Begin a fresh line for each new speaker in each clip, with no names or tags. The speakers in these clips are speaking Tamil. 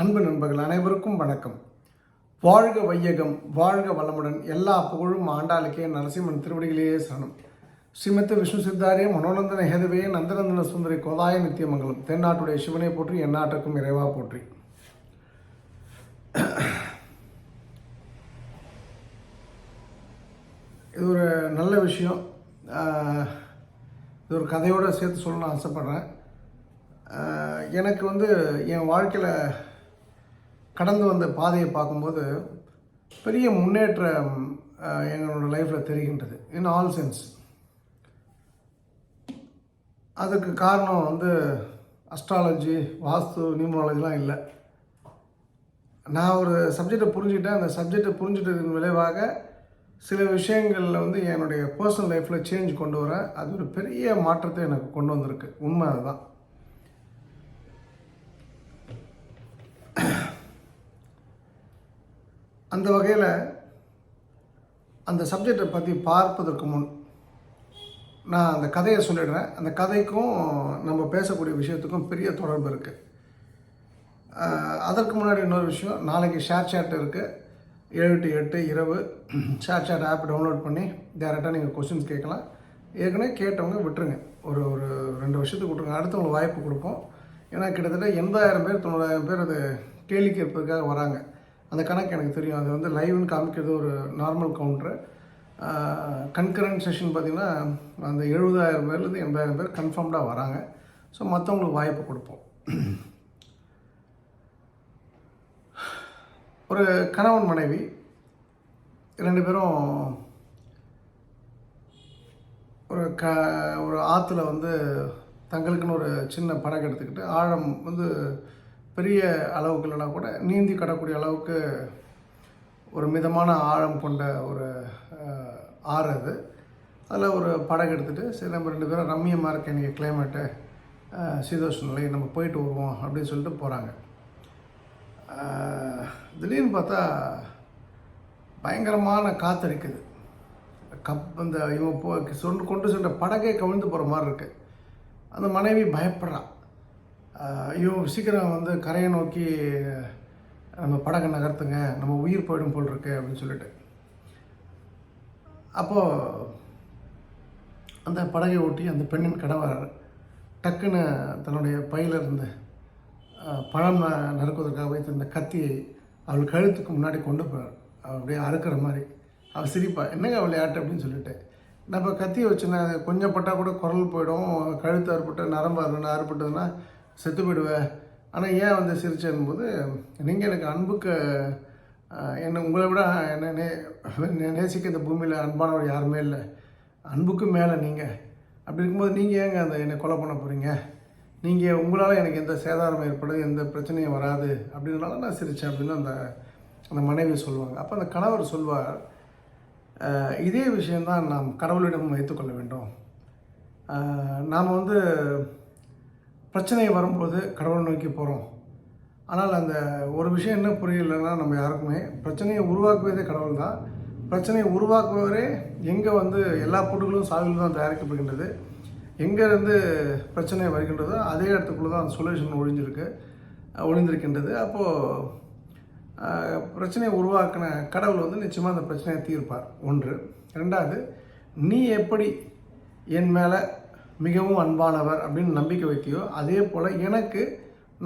அன்பு நண்பர்கள் அனைவருக்கும் வணக்கம். வாழ்க வையகம் வாழ்க வளமுடன். எல்லா புகழும் ஆண்டாளுக்கே நரசிம்மன் திருவடிகளையே சரணம். ஸ்ரீமத்த விஷ்ணு சித்தாரிய மனோநந்தன ஹேதவே நந்தநந்தன சுந்தரி கோதாய நித்தியமங்கலம். தென்னாட்டுடைய சிவனை போற்றி எந்நாட்டுக்கும் இறைவா போற்றி. இது ஒரு நல்ல விஷயம். இது ஒரு கதையோடு சேர்த்து சொல்லணும்னு ஆசைப்பட்றேன். எனக்கு வந்து என் வாழ்க்கையில் கடந்து வந்த பாதையை பார்க்கும்போது பெரிய முன்னேற்றம் எங்களோட லைஃப்பில் தெரிகின்றது. இன் ஆல் சென்ஸ் அதுக்கு காரணம் வந்து அஸ்ட்ராலஜி வாஸ்து நியூமராலஜிலாம் இல்லை. நான் ஒரு சப்ஜெக்டை புரிஞ்சுக்கிட்டேன். அந்த சப்ஜெக்டை புரிஞ்சுட்டதன் விளைவாக சில விஷயங்களில் வந்து என்னுடைய பர்சனல் லைஃப்பில் சேஞ்ச் கொண்டு வரேன். அது ஒரு பெரிய மாற்றத்தை எனக்கு கொண்டு வந்திருக்கு. உண்மை அதுதான். அந்த வகையில் அந்த சப்ஜெக்டை பற்றி பார்ப்பதற்கு முன் நான் அந்த கதையை சொல்லிடுறேன். அந்த கதைக்கும் நம்ம பேசக்கூடிய விஷயத்துக்கும் பெரிய தொடர்பு இருக்குது அதற்கு முன்னாடி இன்னொரு விஷயம் நாளைக்கு ஷேர் சேட் இருக்குது ஏழு டு எட்டு இரவு ஷேர் சேட் ஆப் டவுன்லோட் பண்ணி டேரெக்டாக நீங்கள் கொஸ்டின்ஸ் கேட்கலாம். ஏற்கனவே கேட்டவங்க விட்டுருங்க. ஒரு ஒரு ரெண்டு வருஷத்துக்கு விட்டுருங்க. அடுத்தவங்களுக்கு வாய்ப்பு கொடுப்போம். ஏன்னா கிட்டத்தட்ட எண்பதாயிரம் பேர் தொண்ணூறாயிரம் பேர் அது கேள்வி கேட்பதற்காக வராங்க. அந்த கணக்கு எனக்கு தெரியும். அது வந்து லைவ்னு காமிக்கிறது ஒரு நார்மல் கவுண்ட்ரு கன்கரண்ட் செஷன் பார்த்திங்கன்னா அந்த எழுபதாயிரம் பேர்லேருந்து எண்பதாயிரம் பேர் கன்ஃபார்ம்டாக வராங்க. ஸோ மற்றவங்களுக்கு வாய்ப்பு கொடுப்போம். ஒரு கணவன் மனைவி ரெண்டு பேரும் ஒரு க ஒரு ஆற்றுல வந்து தங்களுக்குன்னு ஒரு சின்ன படகு எடுத்துக்கிட்டு ஆழம் வந்து பெரிய அளவுக்கு இல்லைனா கூட நீந்தி கடக்கூடிய அளவுக்கு ஒரு மிதமான ஆழம் கொண்ட ஒரு ஆறு அது. அதில் ஒரு படகு எடுத்துகிட்டு சரி நம்ம ரெண்டு பேரும் ரம்மியமாக இருக்க இன்றைக்கி கிளைமேட்டு சீதோஷ் நிலை நம்ம போயிட்டு வருவோம் அப்படின்னு சொல்லிட்டு போகிறாங்க திடீர்னு பார்த்தா பயங்கரமான காத்தடிக்குது கப் அந்த இவன் போ கொண்டு சென்ற படகே கவிழ்ந்து போகிற மாதிரி இருக்குது அந்த மனைவி பயப்படுறான் ஐயோ சீக்கிரம் வந்து கரையை நோக்கி நம்ம படகை நகர்த்துங்க நம்ம உயிர் போயிடும் போல் இருக்கு அப்படின்னு சொல்லிட்டு. அப்போது அந்த படகை ஓட்டி அந்த பெண்ணின் கணவர் டக்குன்னு தன்னுடைய பையிலிருந்து பழம் நறுக்குவதற்காக வைத்திருந்த கத்தியை அவள் கழுத்துக்கு முன்னாடி கொண்டு போகிறார் அவள் அப்படியே அறுக்கிற மாதிரி. அவள் சிரிப்பா என்னங்க அவள் விளையாட்டு? அப்படின்னு சொல்லிட்டு. நம்ம கத்தியை வச்சுன்னா கொஞ்சம் பட்டால் கூட குரல் போயிடும் கழுத்து அறுபட்டு நரம்பு அறுபட்டு அறுப்பட்டதுன்னா செத்து போயிடுவேன் ஆனால் ஏன் வந்து சிரிச்சேன் போது நீங்கள் எனக்கு அன்புக்கு என்னை உங்களை விட என்ன நே நேசிக்க இந்த பூமியில் அன்பானவர் யாருமே இல்லை. அன்புக்கு மேலே நீங்கள் அப்படி இருக்கும்போது நீங்கள் ஏங்க அந்த என்னை கொலை பண்ண போகிறீங்க நீங்கள் உங்களால் எனக்கு எந்த சேதாரம் ஏற்படுது எந்த பிரச்சனையும் வராது. அப்படின்றனால நான் சிரித்தேன் அப்படின்னு அந்த அந்த மனைவி சொல்லுவாங்க. அப்போ அந்த கணவர் சொல்வார் இதே விஷயந்தான் நாம் கடவுளிடம் வைத்துக்கொள்ள வேண்டும். நாம் வந்து பிரச்சனை வரும்போது கடவுளை நோக்கி போகிறோம் ஆனால் அந்த ஒரு விஷயம் என்ன புரியலைன்னா நம்ம யாருக்குமே பிரச்சனையை உருவாக்குவதே கடவுள் தான். பிரச்சனையை உருவாக்குபவரே எங்கே வந்து எல்லா பொருட்களும் சாவில் தான் தயாரிக்கப்படுகின்றது. எங்கேருந்து பிரச்சனை வருகின்றதோ அதே இடத்துக்குள்ளே தான் அந்த சொல்யூஷன் ஒழிஞ்சிருக்கு ஒளிந்திருக்கின்றது அப்போது பிரச்சனையை உருவாக்கின கடவுள் வந்து நிச்சயமாக அந்த பிரச்சனையை தீர்ப்பார். ஒன்று. ரெண்டாவது நீ எப்படி என் மேலே மிகவும் அன்பானவர் அப்படின்னு நம்பிக்கை வைத்தியோ அதே போல் எனக்கு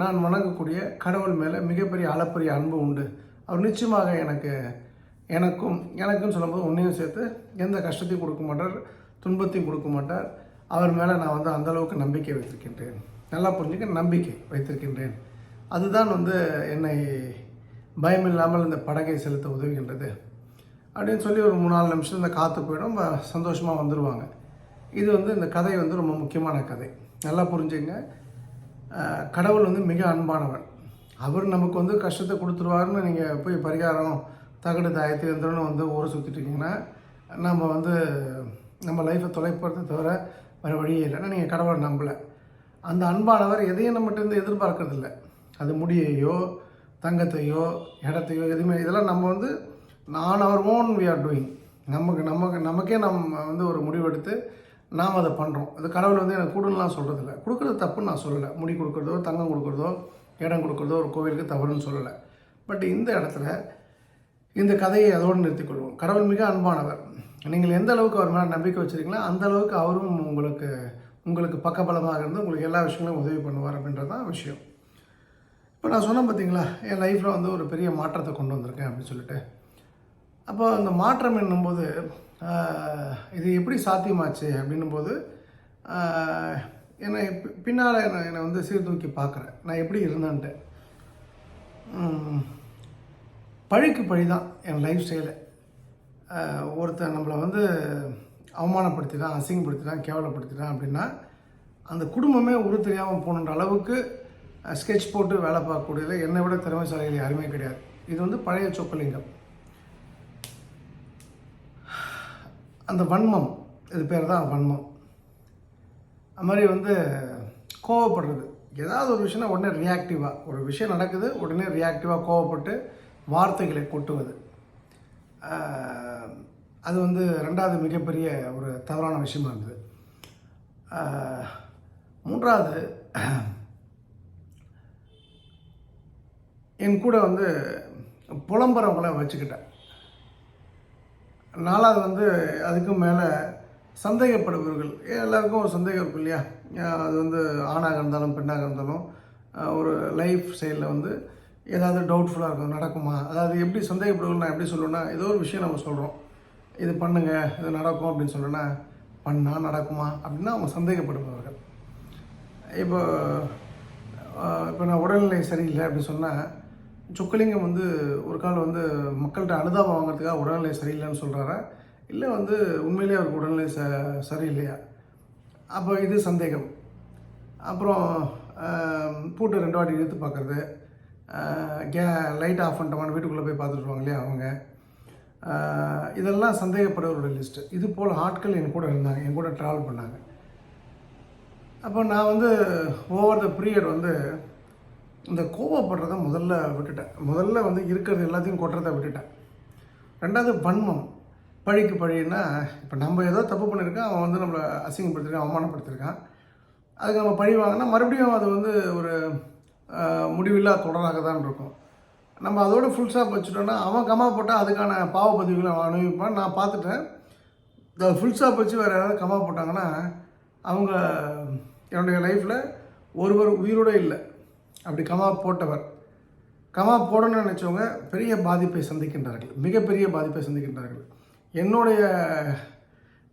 நான் வணங்கக்கூடிய கடவுள் மேலே மிகப்பெரிய அளப்பரிய அன்பு உண்டு. அவர் நிச்சயமாக எனக்கு எனக்கும் எனக்குன்னு சொல்லும்போது உன்னையும் சேர்த்து எந்த கஷ்டத்தையும் கொடுக்க மாட்டார் துன்பத்தையும் கொடுக்க மாட்டார். அவர் மேலே நான் வந்து அந்த அளவுக்கு நம்பிக்கை வைத்திருக்கின்றேன். நல்லா புரிஞ்சுக்க நம்பிக்கை வைத்திருக்கின்றேன். அதுதான் வந்து என்னை பயமில்லாமல் இந்த படகை செலுத்த உதவுகின்றது. அப்படின்னு சொல்லி ஒரு மூணு நாலு நிமிஷம் இந்த காற்று போயிடும் சந்தோஷமாக வந்துடுவாங்க இது வந்து இந்த கதை வந்து ரொம்ப முக்கியமான கதை. நல்லா புரிஞ்சுங்க. கடவுள் வந்து மிக அன்பானவன். அவர் நமக்கு வந்து கஷ்டத்தை கொடுத்துருவாருன்னு நீங்கள் போய் பரிகாரம் தகடு தாயத்து எந்திரன்னு வந்து ஊரை சுற்றிட்டு நம்ம வந்து நம்ம லைஃப்பை தொலைப்படுத்த தவிர வேறு வழியே இல்லைன்னா நீங்கள் கடவுளை நம்பலை. அந்த அன்பானவர் எதையும் நம்மகிட்ட இருந்து எதிர்பார்க்கறதில்ல. அது முடியையோ தங்கத்தையோ இடத்தையோ எதுவுமே. இதெல்லாம் நம்ம வந்து நான் அவர் ஓன் வி ஆர் டூயிங் நமக்கு நமக்கு நமக்கே நம்ம வந்து ஒரு முடிவெடுத்து நாம் அதை பண்ணுறோம் அது கடவுள் வந்து எனக்கு கொடுலாம் சொல்கிறதில்ல கொடுக்குறது தப்புன்னு நான் சொல்லலை. முடி கொடுக்குறதோ தங்கம் கொடுக்குறதோ இடம் கொடுக்குறதோ ஒரு கோவிலுக்கு தவறுன்னு சொல்லலை. பட் இந்த இடத்துல இந்த கதையை அதோடு நிறுத்திக்கொள்வோம் கடவுள் மிக அன்பானவர். நீங்கள் எந்த அளவுக்கு அவர் மேலே நம்பிக்கை வச்சுருக்கீங்களோ அந்த அளவுக்கு அவரும் உங்களுக்கு உங்களுக்கு பக்கபலமாக இருந்து உங்களுக்கு எல்லா விஷயங்களும் உதவி பண்ணுவார் அப்படின்றது தான் விஷயம். இப்போ நான் சொன்னேன் பார்த்தீங்களா என் லைஃப்பில் வந்து ஒரு பெரிய மாற்றத்தை கொண்டு வந்திருக்கேன் அப்படின்னு சொல்லிட்டு. அப்போ அந்த மாற்றம் என்னும்போது இது எப்படி சாத்தியமாச்சு அப்படின்னும்போது போது என்னை பின்னால் என்னை என்னை வந்து சீர்தூக்கி பார்க்குறேன். நான் எப்படி இருந்தேன்ட்டு. பழிக்கு பழி தான் என் லைஃப் ஸ்டைலு ஒருத்தன் நம்மளை வந்து அவமானப்படுத்திட்டான் அசிங்கப்படுத்திட்டான் கேவலப்படுத்திட்டான் அப்படின்னா அந்த குடும்பமே உரு தெரியாமல் போகணுன்ற அளவுக்கு ஸ்கெட்ச் போட்டு வேலை பார்க்கக்கூடியது என்னை விட திறமைசாலிகள் யாருமே கிடையாது. இது வந்து பழைய சொக்கலிங்கம் அந்த வன்மம் இது பேர் தான் வன்மம். அது மாதிரி வந்து கோவப்படுறது. ஏதாவது ஒரு விஷயம்னா உடனே ரியாக்டிவாக ஒரு விஷயம் நடக்குது உடனே ரியாக்டிவாக கோவப்பட்டு வார்த்தைகளை கொட்டுவது. அது வந்து ரெண்டாவது மிகப்பெரிய ஒரு தவறான விஷயமா இருந்தது. மூன்றாவது என் கூட வந்து புலம்புறவங்கள வச்சுக்கிட்டேன். நாலாவது வந்து அதுக்கும் மேலே சந்தேகப்படுபவர்கள். எல்லாருக்கும் ஒரு சந்தேகம் இருக்கும் இல்லையா? அது வந்து ஆணாக இருந்தாலும் பெண்ணாக இருந்தாலும் ஒரு லைஃப் ஸ்டைலில் வந்து ஏதாவது டவுட்ஃபுல்லாக இருக்கும் நடக்குமா? அதாவது எப்படி சந்தேகப்படுவோம் நான் எப்படி சொல்லுவேன்னா ஏதோ ஒரு விஷயம் நம்ம சொல்கிறோம் இது பண்ணுங்க இது நடக்கும் அப்படின்னு சொல்லுன்னா பண்ணால் நடக்குமா? அப்படின்னா அவங்க சந்தேகப்படுபவர்கள். இப்போ இப்போ நான் உடல்நிலை சரியில்லை அப்படின்னு சொன்னால் சொக்கலிங்கம் வந்து ஒரு கால் வந்து மக்கள்கிட்ட அனுதாபம் வாங்குறதுக்காக உடல்நிலை சரியில்லைன்னு சொல்கிறாரா இல்லை வந்து உண்மையிலேயே அவருக்கு உடல்நிலை ச சரியில்லையா? அப்போ இது சந்தேகம். அப்புறம் பூட்டை ரெண்டு வாட்டி இழுத்து பார்க்குறது கே லைட் ஆஃப் பண்ணிட்டோமான்னு வீட்டுக்குள்ளே போய் பார்த்துட்டு இல்லையா அவங்க? இதெல்லாம் சந்தேகப்படுறவரோட லிஸ்ட்டு இது போல் ஆட்கள் என் கூட இருந்தாங்க. என் கூட ட்ராவல் பண்ணாங்க. அப்போ நான் வந்து ஓவர் த பீரியட் வந்து இந்த கோவப்படுறத முதல்ல விட்டுட்டேன். முதல்ல வந்து இருக்கிறது எல்லாத்தையும் கொட்டுறதை விட்டுட்டேன். ரெண்டாவது வன்மம். பழிக்கு பழின்னா இப்போ நம்ம ஏதோ தப்பு பண்ணியிருக்கோம் அவன் வந்து நம்மளை அசிங்கப்படுத்திருக்கான் அவமானப்படுத்தியிருக்கான் அதுக்கு நம்ம பழி வாங்கினா மறுபடியும் அது வந்து ஒரு முடிவில்லா தொடராக தான் இருக்கும். நம்ம அதோட ஃபுல் ஸ்டாப் வச்சுட்டோன்னா அவன் கமா போட்டால் அதுக்கான பாவ பதிவுகளை அவன் அனுபவிப்பான். நான் பார்த்துட்டேன். இந்த ஃபுல் ஸ்டாப் வச்சு வேறு யாராவது கமா போட்டாங்கன்னா அவங்க என்னுடைய லைஃப்பில் ஒருவர் உயிரோடு இல்லை. அப்படி கமா போட்டவர். கமா போடணும்னு நினச்சவங்க பெரிய பாதிப்பை சந்திக்கின்றார்கள். மிகப்பெரிய பாதிப்பை சந்திக்கின்றார்கள். என்னுடைய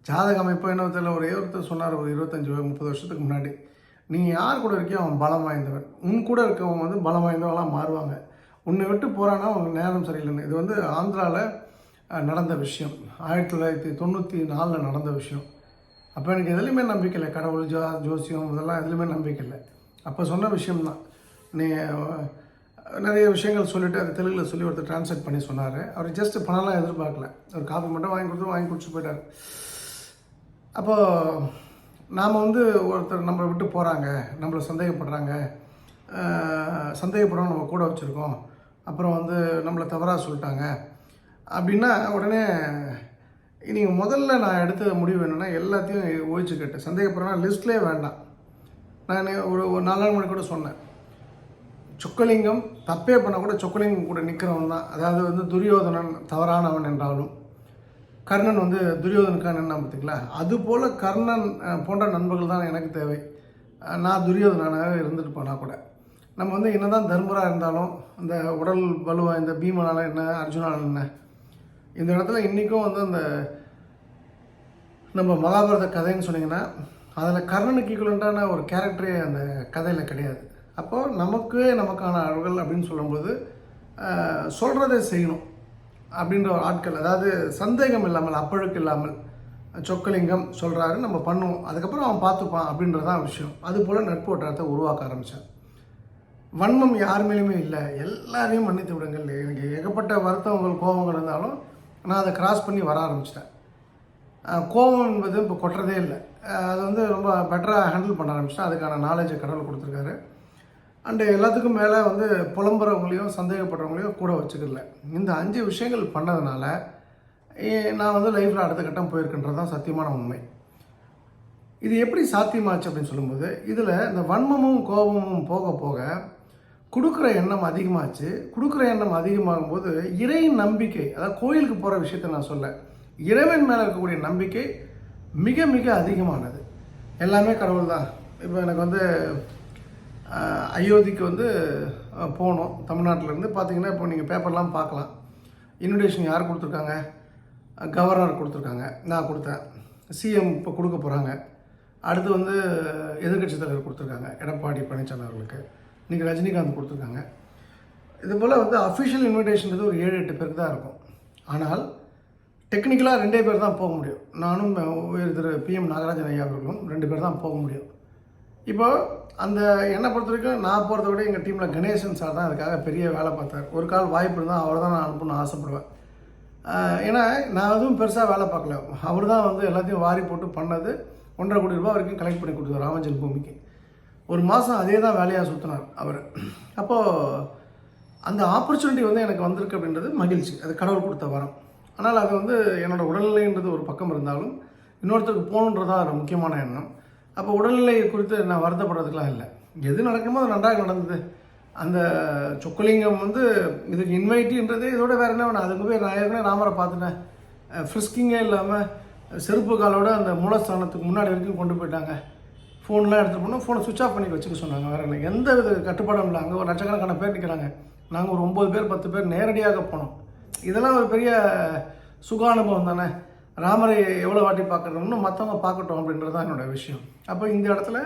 ஜாதக அமைப்பு என்ன தெரியல ஒரு ஒருத்தர் சொன்னார் ஒரு இருபத்தஞ்சி முப்பது வருஷத்துக்கு முன்னாடி. நீ யார் கூட இருக்கியோ அவன் பலம் வாய்ந்தவன். உன் கூட இருக்கவங்க வந்து பலம் வாய்ந்தவங்களாம் மாறுவாங்க. உன்னை விட்டு போகிறான்னா அவங்க நேரம் சரியில்லைன்னு. இது வந்து ஆந்திராவில் நடந்த விஷயம். ஆயிரத்தி தொள்ளாயிரத்தி தொண்ணூற்றி நாலில் நடந்த விஷயம். அப்போ எனக்கு எதுலேயுமே நம்பிக்கை இல்லை. கடவுள் ஜோ ஜோசியம் இதெல்லாம் எதுலேயுமே நம்பிக்கை இல்லை. அப்போ சொன்ன விஷயம்தான். நிறைய விஷயங்கள் சொல்லிவிட்டு அது தெலுங்கில் சொல்லி ஒருத்தர் டிரான்ஸ்லேட் பண்ணி சொன்னார். அவர் ஜஸ்ட் பணம்லாம் எதிர்பார்க்கல. ஒரு காஃபி மட்டும் வாங்கி கொடுத்து வாங்கி குடிச்சு போயிட்டார். அப்போது நாம் வந்து ஒருத்தர் நம்மளை விட்டு போகிறாங்க நம்மளை சந்தேகப்படுறாங்க சந்தேகப்படுறோம் நம்ம கூட வச்சுருக்கோம். அப்புறம் வந்து நம்மளை தவறாக சொல்லிட்டாங்க. அப்படின்னா உடனே நீங்கள் முதல்ல நான் எடுத்த முடிவு என்னென்னா எல்லாத்தையும் ஓய்ச்சு கேட்டேன். சந்தேகப்படுறேன்னா லிஸ்ட்லேயே வேண்டாம். நான் ஒரு ஒரு நாலு மணி கூட சொன்னேன். சொக்கலிங்கம் தப்பே பண்ண கூட சொக்கலிங்கம் கூட நிற்கிறவன் தான். அதாவது வந்து துரியோதனன் தவறானவன் என்றாலும் கர்ணன் வந்து துரியோதனுக்காக என்ன பார்த்தீங்களா? அதுபோல் கர்ணன் போன்ற நண்பர்கள் தான் எனக்கு தேவை. நான் துரியோதனாக இருந்துட்டு போனால் கூட. நம்ம வந்து என்னதான் தர்மராக இருந்தாலும் இந்த உடல் வலுவாக இந்த பீமனால என்ன அர்ஜுனால என்ன இந்த இடத்துல இன்றைக்கும் வந்து அந்த நம்ம மகாபாரத கதைன்னு சொன்னிங்கன்னா அதில் கர்ணனுக்கு ஈக்குவலண்டான ஒரு கேரக்டரே அந்த கதையில் கிடையாது. அப்போது நமக்கு நமக்கான அளவுகள் அப்படின்னு சொல்லும்போது சொல்கிறதை செய்யணும் அப்படின்ற ஒரு ஆட்கள் அதாவது சந்தேகம் இல்லாமல் அப்பழுக்கு இல்லாமல் சொக்கலிங்கம் சொல்கிறாரு நம்ம பண்ணுவோம் அதுக்கப்புறம் அவன் பார்த்துப்பான் அப்படின்றதான் விஷயம். அதுபோல் நட்பு வட்டாரத்தை உருவாக்க ஆரம்பித்தேன் வன்மம் யார் மேலேயுமே இல்லை. எல்லாரையும் மன்னித்து விடுங்கள். எனக்கு ஏகப்பட்ட வருத்தங்கள் கோபங்கள் இருந்தாலும் நான் அதை கிராஸ் பண்ணி வர ஆரம்பிச்சிட்டேன். கோபம் என்பது இப்போ கொட்டுறதே இல்லை. அது வந்து ரொம்ப பெட்டராக ஹேண்டில் பண்ண ஆரம்பிச்சிட்டேன். அதுக்கான நாலேஜை கடவுள் கொடுத்துருக்காரு. அண்டு எல்லாத்துக்கும் மேலே வந்து புலம்புறவங்களையும் சந்தேகப்படுறவங்களையும் கூட வச்சுக்கல. இந்த அஞ்சு விஷயங்கள் பண்ணதுனால நான் வந்து லைஃப்பில் அடுத்த கட்டம் போயிருக்கின்றது தான் சத்தியமான உண்மை. இது எப்படி சாத்தியமாச்சு அப்படின்னு சொல்லும்போது இதில் இந்த வன்மமும் கோபமும் போக போக கொடுக்குற எண்ணம் அதிகமாச்சு. கொடுக்குற எண்ணம் அதிகமாகும் போது இறை நம்பிக்கை அதாவது கோயிலுக்கு போகிற விஷயத்தை நான் சொல்ல இறைவன் மேலே இருக்கக்கூடிய நம்பிக்கை மிக மிக அதிகமானது. எல்லாமே கடவுள் தான் இப்போ எனக்கு வந்து அயோத்திக்கு வந்து போனோம். தமிழ்நாட்டிலேருந்து பார்த்தீங்கன்னா இப்போ நீங்கள் பேப்பர்லாம் பார்க்கலாம். இன்விடேஷன் யார் கொடுத்துருக்காங்க? கவர்னர் கொடுத்துருக்காங்க. நான் கொடுத்தேன். சிஎம் இப்போ கொடுக்க போகிறாங்க அடுத்து வந்து எதிர்க்கட்சி தலைவர் கொடுத்துருக்காங்க. எடப்பாடி பழனிசாமி அவர்களுக்கு. இன்றைக்கி ரஜினிகாந்த் கொடுத்துருக்காங்க. இது போல் வந்து அஃபிஷியல் இன்விடேஷன்றது ஒரு ஏழு எட்டு பேருக்கு தான் இருக்கும். ஆனால் டெக்னிக்கலாக ரெண்டே பேர் தான் போக முடியும். நானும் திரு பிஎம் நாகராஜன் ஐயா அவர்களும் ரெண்டு பேர் தான் போக முடியும். இப்போ அந்த என்னை பொறுத்த வரைக்கும் நான் போகிறத விட எங்கள் டீமில் கணேசன் சார் தான் அதுக்காக பெரிய வேலை பார்த்தார். ஒரு கால் வாய்ப்பு இருந்தால் அவர் தான் நான் அனுப்பணும்னு ஆசைப்படுவேன். ஏன்னா நான் அதுவும் பெருசாக வேலை பார்க்கல. அவர் தான் வந்து எல்லாத்தையும் வாரி போட்டு பண்ணது. ஒன்றரை கோடி ரூபா வரைக்கும் கலெக்ட் பண்ணி கொடுத்தார் ராமஜன் பூமிக்கு. ஒரு மாதம் அதே தான் வேலையாக சுற்றினார் அவர். அப்போது அந்த ஆப்பர்ச்சுனிட்டி வந்து எனக்கு வந்திருக்கு அப்படின்றது மகிழ்ச்சி. அது கடவுள் கொடுத்த வரம். ஆனால் அது வந்து என்னோடய உடல்நிலைன்றது ஒரு பக்கம் இருந்தாலும் இன்னொருத்தருக்கு போகணுன்றதா ஒரு முக்கியமான எண்ணம். அப்போ உடல்நிலை குறித்து நான் வருத்தப்படுறதுக்கெலாம் இல்லை. எது நடக்கணுமோ அது நன்றாக நடந்தது. அந்த சொக்கலிங்கம் வந்து இதுக்கு இன்வைட்டின்றது இதோட வேறு என்ன வேணும். அதுக்கு போய் நான் ஏற்கனவே ராமரை பார்த்துட்டேன். ஃப்ரிஸ்கிங்கே இல்லாமல் செருப்பு காலோட அந்த மூலஸ்தானத்துக்கு முன்னாடி வரைக்கும் கொண்டு போயிட்டாங்க. ஃபோன்லாம் எடுத்துகிட்டு போனோம். ஃபோனை சுவிச் ஆஃப் பண்ணி வச்சுக்க சொன்னாங்க வேறு என்ன எந்த வித கட்டுப்பாடும் இல்லை. அங்கே ஒரு லட்சக்கணக்கான பேர் நிற்கிறாங்க நாங்கள் ஒரு ஒம்பது பேர் பத்து பேர் நேரடியாக போனோம். இதெல்லாம் ஒரு பெரிய சுக அனுபவம் தானே? ராமரை எவ்வளோ வாட்டி பார்க்கணும்னு மற்றவங்க பார்க்கட்டும் அப்படின்றது தான் என்னோடய விஷயம். அப்போ இந்த இடத்துல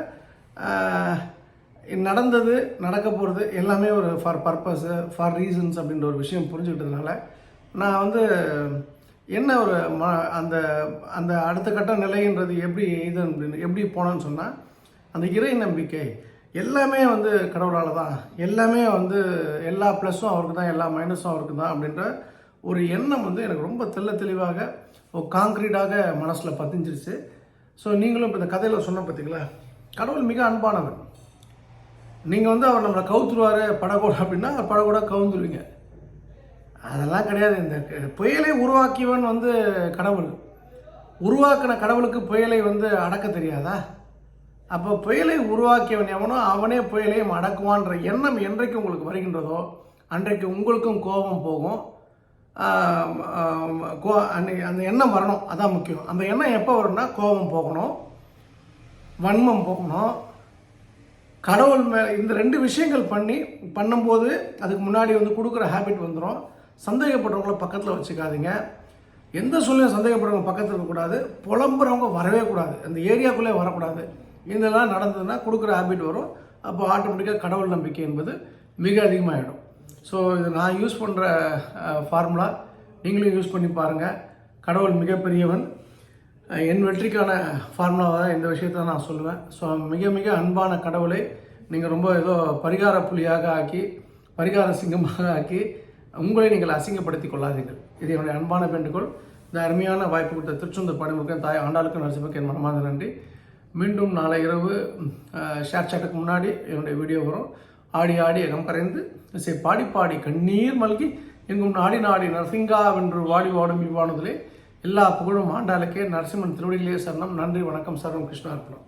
நடந்தது நடக்க போகிறது எல்லாமே ஒரு ஃபார் பர்பஸு ஃபார் ரீசன்ஸ் அப்படின்ற ஒரு விஷயம் புரிஞ்சுக்கிட்டதுனால நான் வந்து என்ன ஒரு ம அந்த அந்த அடுத்த கட்ட நிலைன்றது எப்படி இது அப்படின்னு எப்படி போனோன்னு சொன்னால் அந்த இறை நம்பிக்கை எல்லாமே வந்து கடவுளால் தான். எல்லாமே வந்து எல்லா ப்ளஸ்ஸும் அவருக்கு தான் எல்லா மைனஸும் அவருக்கு தான் அப்படின்ற ஒரு எண்ணம் வந்து எனக்கு ரொம்ப தெள்ள தெளிவாக காங்கிரீட்டாக மனசில் பதிஞ்சிருச்சு. ஸோ நீங்களும் இப்போ இந்த கதையில் சொன்ன பார்த்தீங்களா கடவுள் மிக அன்பானவர். நீங்கள் வந்து அவர் நம்மளை கவுத்துருவார் படகோட அப்படின்னா படகோட கவுந்துருவீங்க. அதெல்லாம் கிடையாது. இந்த புயலை உருவாக்கியவன் வந்து கடவுள். உருவாக்கின கடவுளுக்கு புயலை வந்து அடக்க தெரியாதா? அப்போ புயலை உருவாக்கியவன் எவனோ அவனே புயலையும் அடக்குவான்ற எண்ணம் என்றைக்கு உங்களுக்கு வருகின்றதோ அன்றைக்கு உங்களுக்கும் கோபம் போகும். கோ அன்னைக்கு அந்த எண்ணம் வரணும். அதான் முக்கியம். அந்த எண்ணம் எப்போ வரும்னா கோபம் போகணும் வன்மம் போகணும். கடவுள் மே இந்த ரெண்டு விஷயங்கள் பண்ணி பண்ணும்போது அதுக்கு முன்னாடி வந்து கொடுக்குற ஹேபிட் வந்துடும் சந்தேகப்படுறவங்கள பக்கத்தில் வச்சுக்காதீங்க. எந்த சூழ்நிலை சந்தேகப்படுறவங்க பக்கத்தில் இருக்கக்கூடாது புலம்புறவங்க வரவே கூடாது. அந்த ஏரியாக்குள்ளே வரக்கூடாது. இதெல்லாம் நடந்ததுன்னா கொடுக்குற ஹேபிட் வரும். அப்போ ஆட்டோமேட்டிக்காக கடவுள் நம்பிக்கை என்பது மிக அதிகமாகிடும் ஸோ இது நான் யூஸ் பண்ணுற ஃபார்முலா நீங்களும் யூஸ் பண்ணி பாருங்கள் கடவுள் மிகப்பெரியவன். என் வெற்றிக்கான ஃபார்முலாவை தான் இந்த விஷயத்தை நான் சொல்லுவேன். ஸோ மிக மிக அன்பான கடவுளை நீங்கள் ரொம்ப ஏதோ பரிகார புலியாக ஆக்கி பரிகார சிங்கமாக ஆக்கி உங்களை நீங்கள் அசிங்கப்படுத்திக் கொள்ளாதீர்கள். இது என்னுடைய அன்பான வேண்டுகோள். இந்த அருமையான வாய்ப்பு கொடுத்த திருச்செந்தூர் பணிமுகன் தாய் ஆண்டாளுக்கு நரசிம்மக்கு என் மனமார்ந்த நன்றி. மீண்டும் நாளை இரவு ஷேர் சாட்டுக்கு முன்னாடி என்னுடைய வீடியோ வரும். ஆடி ஆடி அகம் பறைந்து இசை பாடி பாடி கண்ணீர் மல்கி எங்கும் நாடி நாடி நரசிங்கா வென்று வாடி வாடும் இவ்வானதிலே. எல்லா புகழும் ஆண்டாளுக்கே. நரசிம்மன் திருவடிகளே சரணம். நன்றி வணக்கம். சர்வம் கிருஷ்ணார்ப்பணம்.